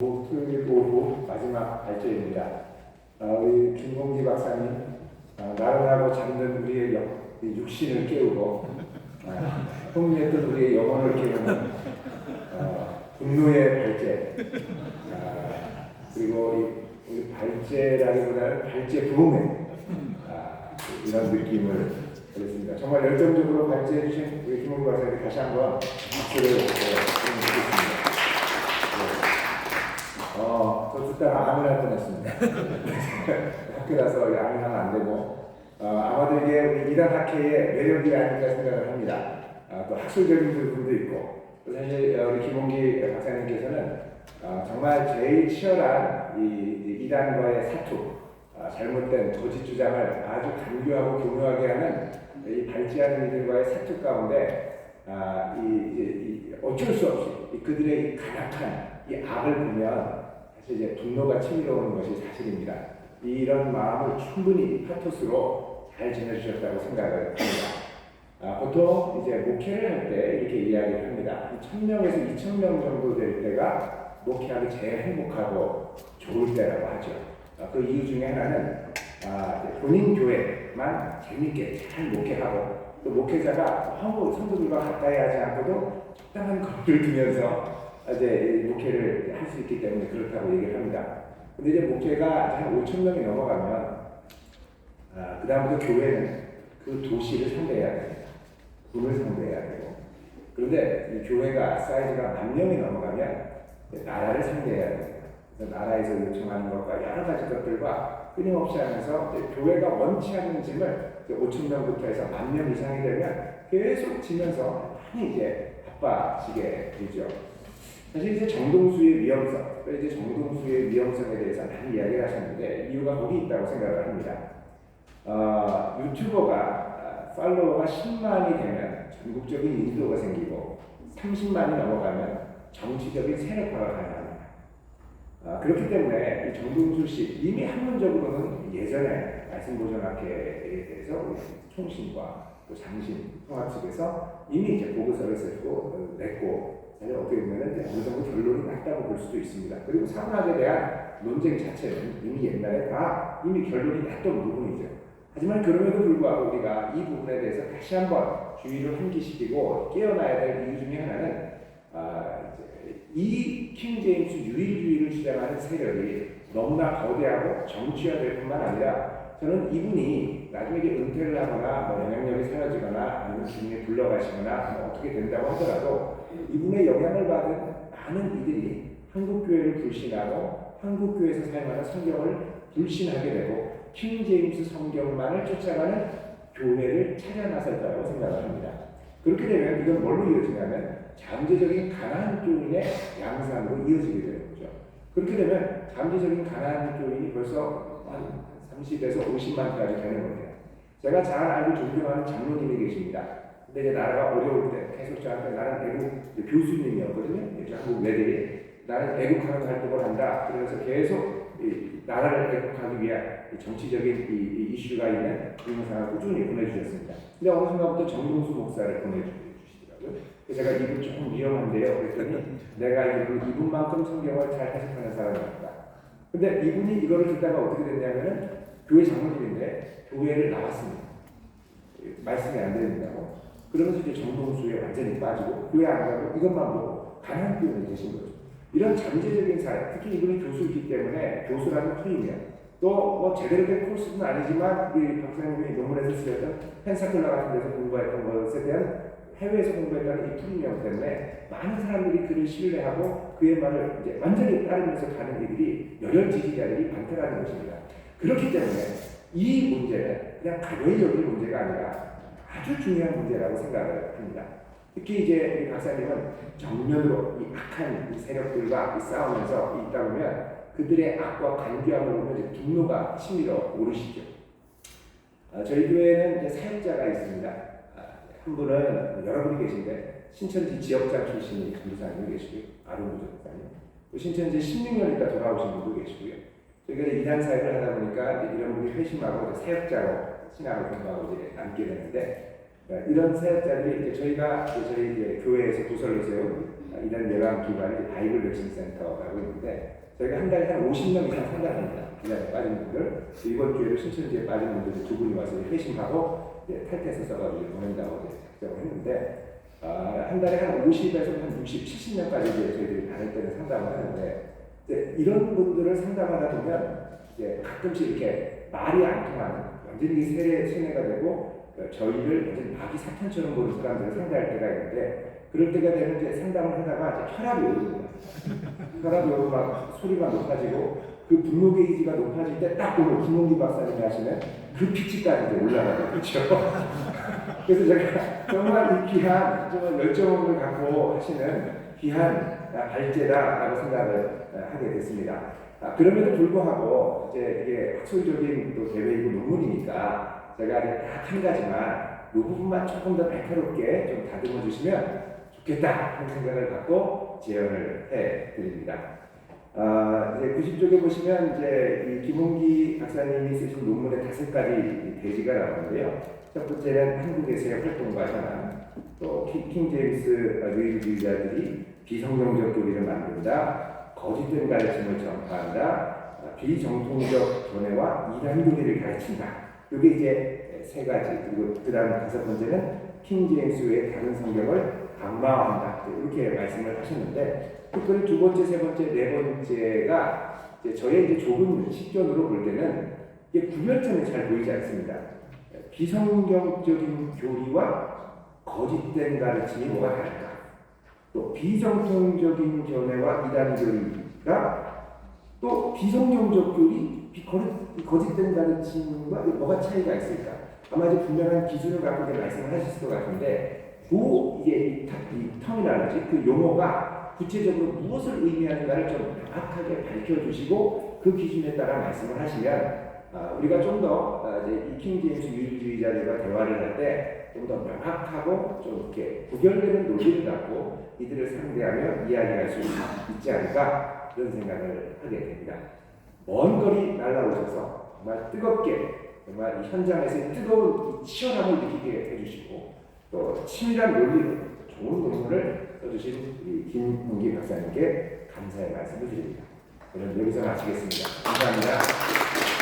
목요일 오후 마지막 발제입니다. 어, 우리 김공기 박사님 어, 나른하고 잠든 우리의 영, 이 육신을 깨우고 어, 흥미했던 우리의 영혼을 깨우는 어, 분노의 발제 아, 그리고 이, 우리 발제라기보다는 발제 부흥회 아, 이런 느낌을 드렸습니다. 정말 열정적으로 발제해 주신 우리 김공기 박사님께 다시 한번 박수를 네, 드리겠습니다. 어, 저 듣다가 아멘 할 뻔했습니다. 학교라서 아멘하면 안 되고, 어, 아마도 이게 우리 이단 학회의 매력이 아닐까 생각을 합니다. 아, 또 학술적인 부분도 있고, 또 사실 어, 우리 김홍기 박사님께서는 어, 정말 제일 치열한 이, 이 이단과의 사투, 아, 잘못된 거짓 주장을 아주 간교하고 교묘하게 하는 이 발제하는 이들과의 사투 가운데 아, 이, 이제 이 어쩔 수 없이 이 그들의 이 가득한 이 악을 보면 이제 분노가 치밀어오는 것이 사실입니다. 이런 마음을 충분히 파토스로 잘 지내주셨다고 생각을 합니다. 아, 보통 이제 목회를 할 때 이렇게 이야기를 합니다. 1000명에서 2000명 정도 될 때가 목회하기 제일 행복하고 좋을 때라고 하죠. 아, 그 이유 중에 하나는 아, 본인 교회만 재밌게 잘 목회하고 또 목회자가 너무 성도들과 가까이 하지 않고도 적당한 거리를 두면서 이제 이 목회를 할 수 있기 때문에 그렇다고 얘기를 합니다. 근데 이제 목회가 한 5천 명이 넘어가면 아, 그다음부터 교회는 그 도시를 상대해야 됩니다. 군을 상대해야 되고 그런데 이 교회가 사이즈가 만 명이 넘어가면 나라를 상대해야 됩니다. 그래서 나라에서 요청하는 것과 여러 가지 것들과 끊임없이 하면서 교회가 원치 않는 짐을 5천 명부터 해서 만 명 이상이 되면 계속 지면서 많이 이제 바빠지게 되죠. 사실 이제 정동수의 위험성, 또 이제 정동수의 위험성에 대해서 많이 이야기를 하셨는데 이유가 거기 있다고 생각을 합니다. 어, 유튜버가 아, 팔로워가 10만이 되면 전국적인 인도가 생기고 30만이 넘어가면 정치적인 세력화가 가능합니다. 아, 그렇기 때문에 이 정동수 씨 이미 학문적으로는 예전에 말씀보존학회에 대해서 총신과 또 장신 통합 측에서 이미 이제 보고서를 쓰고 어, 냈고 어떻게 보면 어느 정도 결론이 났다고 볼 수도 있습니다. 그리고 사문학에 대한 논쟁 자체는 이미 옛날에 다 이미 결론이 났던 부분이죠. 하지만 그럼에도 불구하고 우리가 이 부분에 대해서 다시 한번 주의를 환기시키고 깨어나야 될 이유 중에 하나는 아, 이 킹제임스 유일주의를 주장하는 세력이 너무나 거대하고 정치화될 뿐만 아니라 저는 이분이 나중에 이제 은퇴를 하거나 뭐 영향력이 사라지거나 아니면 주님에 불러가시거나 뭐 어떻게 된다고 하더라도 이분의 영향을 받은 많은 이들이 한국교회를 불신하고 한국교회에서 사용하는 성경을 불신하게 되고 킹 제임스 성경만을 쫓아가는 교회를 찾아 거라고 생각을 합니다. 그렇게 되면 이건 뭘로 이어지냐면 잠재적인 가난한 교인의 양상으로 이어지게 되는 거죠. 그렇게 되면 잠재적인 가난한 교인이 벌써 한 30에서 50만까지 되는 겁니다. 제가 잘 알고 존경하는 장로님이 계십니다. 근데 이제 나라가 어려울 때 계속 저한테 나는 애국 교수님이었거든요. 이제 한국 외대에 나는 애국하는 활동을 한다. 그래서 계속 이 나라를 애국하기 위한 이 정치적인 이, 이 이슈가 있는 동영상을 꾸준히 보내주셨습니다. 근데 어느 순간부터 정동수 목사를 보내주시더라고요. 그래서 제가 이분 조금 위험한데요. 그랬더니 내가 이분, 이분만큼 성경을 잘 해석하는 사람이 없다. 근데 이분이 이거를 듣다가 어떻게 됐냐면은 교회 장로님인데 교회를 나왔습니다. 말씀이 안 들린다고. 그러면서 이제 정동수에 완전히 빠지고 교회 안 가고 이것만 보고 가난 교회에 계신 거죠. 이런 잠재적인 사회, 특히 이분이 교수이기 때문에 교수라는 프리미엄, 또뭐 제대로 된 코र्스는 아니지만 우리 박사님이 논문에서 쓰였던 펜사클라 같은 데서 공부했던 것에 대한 해외에서 공부했다는 이 프리미엄 때문에 많은 사람들이 그를 신뢰하고 그의 말을 이제 완전히 따르면서 가는 이들이 열혈 지지자들이 많다는 것입니다. 그렇기 때문에 이 문제는 그냥 가벼이 여길 문제가 아니라 아주 중요한 문제라고 생각을 합니다. 특히 이제 우리 박사님은 정면으로 이 악한 이 세력들과 이 싸우면서 있다 보면 그들의 악과 간교함을 보면 분노가 치밀어 오르시죠. 아, 저희 교회는 이제 사역자가 있습니다. 아, 한 분은 여러분이 계신데 신천지 지역장 출신의 전도사님이 계시고요. 아름부 전도사님. 또 신천지 16년 있다 돌아오신 분도 계시고요. 저희가 이제 이단 사역을 하다 보니까 이런 분이 회심하고 사역자로 신앙을 공부하고 이제 남게 되는데 네, 이런 사역자들이 이제 저희가 저희 이제 교회에서 부설로 세운 이런 예방 기관이 바이블 백신 센터라고 있는데 저희가 한 달에 한 50명 이상 상담합니다. 기간에 빠진 분들 이번 기회로 신천지에 빠진 분들이 두 분이 와서 회심하고 이제 탈퇴해서 써가지고 보낸다고 작정을 했는데 아, 한 달에 한 50에서 한 60, 70명까지 이제 저희들이 다닐 때는 상담을 하는데 이제 이런 분들을 상담하다 보면 이제 가끔씩 이렇게 말이 안 통하는 완전히 세례 세뇌가 되고 어, 저희를 완전 마귀 사탄처럼 보는 사람들을 상대할 때가 있는데 그럴 때가 되면 이제 상담을 하다가 이제 혈압이 오르는 거예요. 혈압이 오르고 막 소리가 높아지고 그 분노 게이지가 높아질 때딱 오늘 김홍기 박사님이 하시는 그 피치까지 이제 올라가요. 그렇죠? 그래서 제가 정말 이 귀한 정말 열정을 갖고 하시는 귀한 아, 발제다라고 생각을 아, 하게 됐습니다. 아, 그럼에도 불구하고 이제 이게 학술적인 또 대회이고 논문이니까 제가 이제 딱한 가지만 이 부분만 조금 더 날카롭게 좀 다듬어 주시면 좋겠다 하는 생각을 갖고 제언을 해 드립니다. 아, 이제 90쪽에 보시면 이제 이 김홍기 박사님이 쓰신 논문의 다섯 가지 대지가 나오는데요. 첫 번째는 한국에서의 활동과 현황, 또 킹- 킹 제임스 유일주의자들이 비성경적 교리를 만든다, 거짓된 가르침을 전파한다, 아, 비정통적 견해와 이단 교리를 가르친다. 이게 이제 세 가지. 그리고 그 다음 다섯 번째는 킹 제임스의 다른 성경을 강마한다. 이렇게 말씀을 하셨는데 특별히 두 번째, 세 번째, 네 번째가 이제 저의 이제 좁은 식견으로 볼 때는 이게 구별점이 잘 보이지 않습니다. 비성경적인 교리와 거짓된 가르침이 뭐가 다를까? 또 비정통적인 견해와 이단 교리가 또 비성경적 교리, 거짓된 가르침과 뭐가 차이가 있을까? 아마 이제 분명한 기준을 갖고 말씀을 하셨을 것 같은데 그 이게 이, 터미널지 그 용어가 구체적으로 무엇을 의미하는가를 좀 명확하게 밝혀주시고 그 기준에 따라 말씀을 하시면 아, 우리가 좀더 아, 이제 이킹 제임스 유일주의자들과 대화를 할 때 좀 더 명확하고 좀 이렇게 구별되는 논리를 갖고 이들을 상대하며 이야기할 수 있지 않을까 그런 생각을 하게 됩니다. 먼 거리 날라오셔서 정말 뜨겁게 정말 이 현장에서의 뜨거운 이 치열함을 느끼게 해주시고 또 치밀한 논리로 좋은 논문을 써주신 김문기 박사님께 감사의 말씀을 드립니다. 오늘 여기서 마치겠습니다. 감사합니다.